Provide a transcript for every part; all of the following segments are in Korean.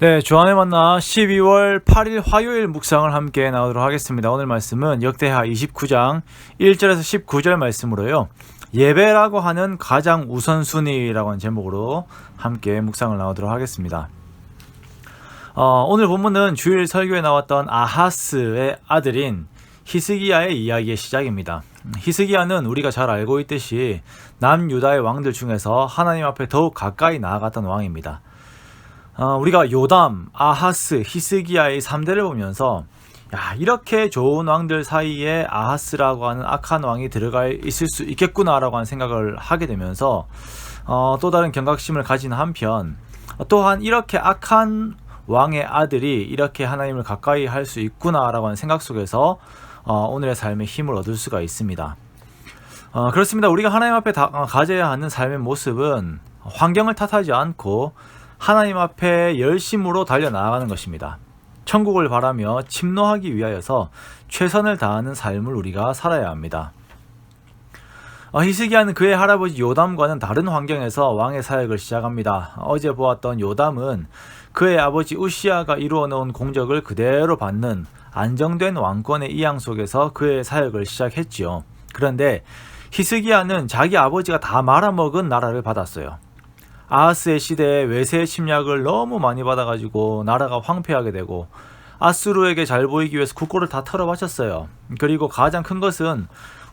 네, 주안의 만나 12월 8일 화요일 묵상을 함께 나오도록 하겠습니다. 오늘 말씀은 역대하 29장 1절에서 19절 말씀으로요. 예배라고 하는 가장 우선순위라고 하는 제목으로 함께 묵상을 나오도록 하겠습니다. 어, 오늘 본문은 주일 설교에 나왔던 아하스의 아들인 히스기야의 이야기의 시작입니다. 히스기야는 우리가 잘 알고 있듯이 남유다의 왕들 중에서 하나님 앞에 더욱 가까이 나아갔던 왕입니다. 어, 우리가 요담, 아하스, 히스기야의 3대를 보면서 야, 이렇게 좋은 왕들 사이에 아하스라고 하는 악한 왕이 들어가 있을 수 있겠구나라고 하는 생각을 하게 되면서 어, 또 다른 경각심을 가진 한편 또한 이렇게 악한 왕의 아들이 이렇게 하나님을 가까이 할 수 있구나라고 하는 생각 속에서 어, 오늘의 삶에 힘을 얻을 수가 있습니다. 어, 그렇습니다. 우리가 하나님 앞에 다, 어, 가져야 하는 삶의 모습은 환경을 탓하지 않고 하나님 앞에 열심으로 달려나가는 것입니다. 천국을 바라며 침노하기 위하여서 최선을 다하는 삶을 우리가 살아야 합니다. 어, 히스기야는 그의 할아버지 요담과는 다른 환경에서 왕의 사역을 시작합니다. 어제 보았던 요담은 그의 아버지 우시아가 이루어 놓은 공적을 그대로 받는 안정된 왕권의 이양 속에서 그의 사역을 시작했지요. 그런데 히스기야는 자기 아버지가 다 말아먹은 나라를 받았어요. 아하스의 시대에 외세 침략을 너무 많이 받아가지고 나라가 황폐하게 되고 아수르에게 잘 보이기 위해서 국고를 다 털어바쳤어요. 그리고 가장 큰 것은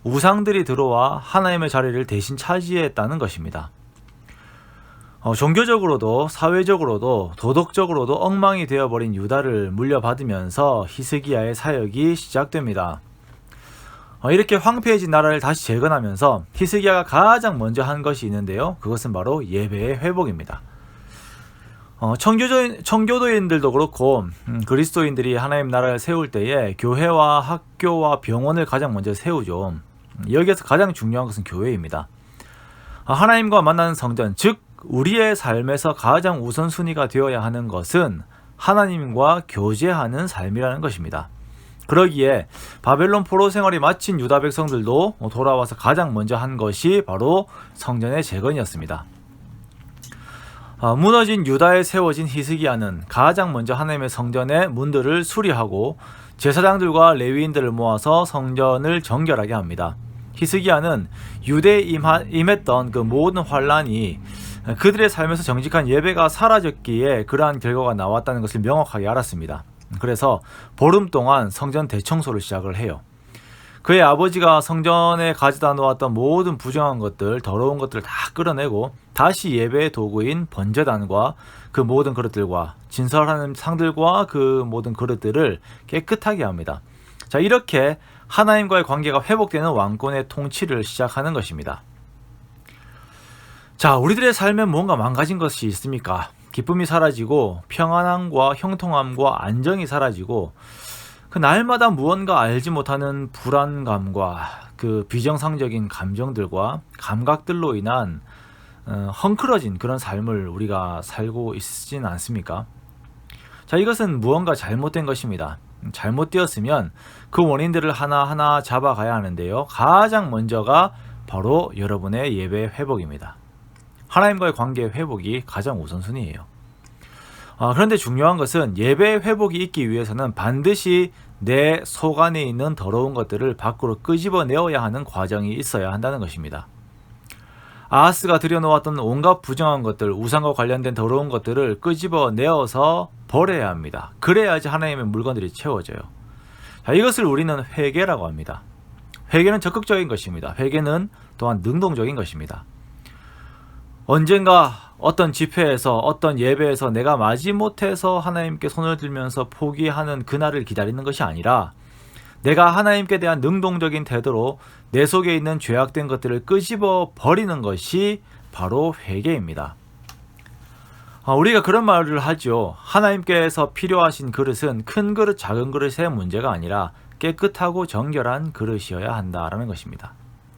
우상들이 들어와 하나님의 자리를 대신 차지했다는 것입니다. 어, 종교적으로도 사회적으로도 도덕적으로도 엉망이 되어버린 유다를 물려받으면서 히스기야의 사역이 시작됩니다. 어, 이렇게 황폐해진 나라를 다시 재건하면서 히스기야가 가장 먼저 한 것이 있는데요. 그것은 바로 예배의 회복입니다. 어, 청교도, 청교도인들도 그렇고 음, 그리스도인들이 하나님 나라를 세울 때에 교회와 학교와 병원을 가장 먼저 세우죠. 음, 여기에서 가장 중요한 것은 교회입니다. 아, 하나님과 만나는 성전, 즉 우리의 삶에서 가장 우선순위가 되어야 하는 것은 하나님과 교제하는 삶이라는 것입니다. 그러기에 바벨론 포로 생활이 마친 유다 백성들도 돌아와서 가장 먼저 한 것이 바로 성전의 재건이었습니다. 어, 무너진 유다에 세워진 히스기야는 가장 먼저 하나님의 성전의 문들을 수리하고 제사장들과 레위인들을 모아서 성전을 정결하게 합니다. 히스기야는 유대에 임했던 그 모든 환란이 그들의 삶에서 정직한 예배가 사라졌기에 그러한 결과가 나왔다는 것을 명확하게 알았습니다. 그래서 보름 동안 성전 대청소를 시작을 해요. 그의 아버지가 성전에 가져다 놓았던 모든 부정한 것들, 더러운 것들을 다 끌어내고 다시 예배의 도구인 번제단과 그 모든 그릇들과 진설하는 상들과 그 모든 그릇들을 깨끗하게 합니다. 자, 이렇게 하나님과의 관계가 회복되는 왕권의 통치를 시작하는 것입니다. 자, 우리들의 삶에 뭔가 망가진 것이 있습니까? 기쁨이 사라지고 평안함과 형통함과 안정이 사라지고 그 날마다 무언가 알지 못하는 불안감과 그 비정상적인 감정들과 감각들로 인한 어, 헝클어진 그런 삶을 우리가 살고 있진 않습니까? 자, 이것은 무언가 잘못된 것입니다. 잘못되었으면 그 원인들을 하나하나 잡아가야 하는데요. 가장 먼저가 바로 여러분의 예배 회복입니다. 하나님과의 관계 회복이 가장 우선순위예요. 아, 그런데 중요한 것은 예배 회복이 있기 위해서는 반드시 내 속 안에 있는 더러운 것들을 밖으로 끄집어내어야 하는 과정이 있어야 한다는 것입니다. 아하스가 들여놓았던 온갖 부정한 것들, 우상과 관련된 더러운 것들을 끄집어내어서 버려야 합니다. 그래야지 하나님의 물건들이 채워져요. 자, 이것을 우리는 회개라고 합니다. 회개는 적극적인 것입니다. 회개는 또한 능동적인 것입니다. 언젠가 어떤 집회에서 어떤 예배에서 내가 마지못해서 하나님께 손을 들면서 포기하는 그날을 기다리는 것이 아니라 내가 하나님께 대한 능동적인 태도로 내 속에 있는 죄악된 것들을 끄집어 버리는 것이 바로 회개입니다. 아, 우리가 그런 말을 하죠. 하나님께서 필요하신 그릇은 큰 그릇, 작은 그릇의 문제가 아니라 깨끗하고 정결한 그릇이어야 한다라는 것입니다.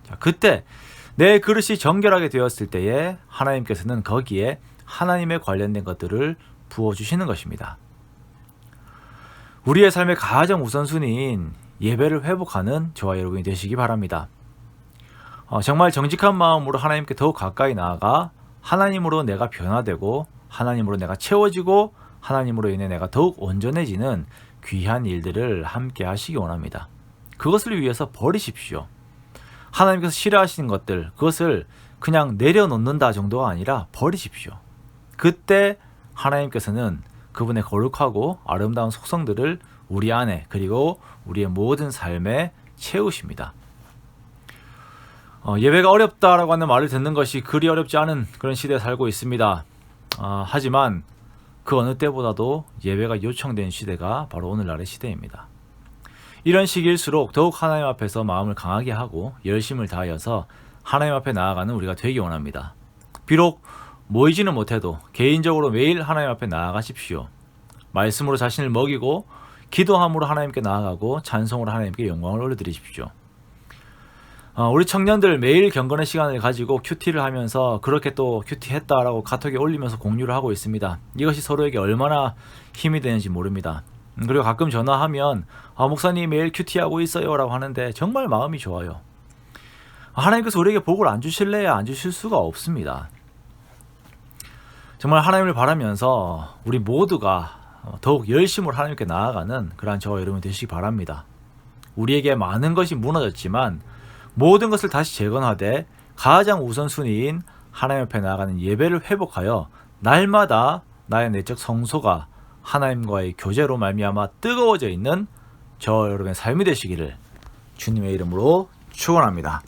자, 그때 내 그릇이 정결하게 되었을 때에 하나님께서는 거기에 하나님에 관련된 것들을 부어주시는 것입니다. 우리의 삶의 가장 우선순위인 예배를 회복하는 저와 여러분이 되시기 바랍니다. 어, 정말 정직한 마음으로 하나님께 더욱 가까이 나아가 하나님으로 내가 변화되고 하나님으로 내가 채워지고 하나님으로 인해 내가 더욱 온전해지는 귀한 일들을 함께 하시기 원합니다. 그것을 위해서 버리십시오. 하나님께서 싫어하시는 것들, 그것을 그냥 내려놓는다 정도가 아니라 버리십시오. 그때 하나님께서는 그분의 거룩하고 아름다운 속성들을 우리 안에 그리고 우리의 모든 삶에 채우십니다. 어, 예배가 어렵다라고 하는 말을 듣는 것이 그리 어렵지 않은 그런 시대에 살고 있습니다. 아, 하지만 그 어느 때보다도 예배가 요청된 시대가 바로 오늘날의 시대입니다. 이런 시기일수록 더욱 하나님 앞에서 마음을 강하게 하고 열심을 다하여서 하나님 앞에 나아가는 우리가 되기 원합니다. 비록 모이지는 못해도 개인적으로 매일 하나님 앞에 나아가십시오. 말씀으로 자신을 먹이고 기도함으로 하나님께 나아가고 찬송으로 하나님께 영광을 올려드리십시오. 어, 우리 청년들 매일 경건의 시간을 가지고 큐티를 하면서 그렇게 또 큐티 했다라고 카톡에 올리면서 공유를 하고 있습니다. 이것이 서로에게 얼마나 힘이 되는지 모릅니다. 음, 그리고 가끔 전화하면 아, 목사님 매일 큐티하고 있어요라고 하는데 정말 마음이 좋아요. 하나님께서 우리에게 복을 안 주실래야 안 주실 수가 없습니다. 정말 하나님을 바라면서 우리 모두가 더욱 열심으로 하나님께 나아가는 그러한 저와 여러분 되시기 바랍니다. 우리에게 많은 것이 무너졌지만 모든 것을 다시 재건하되 가장 우선순위인 하나님 앞에 나아가는 예배를 회복하여 날마다 나의 내적 성소가 하나님과의 교제로 말미암아 뜨거워져 있는 저 여러분의 삶이 되시기를 주님의 이름으로 축원합니다.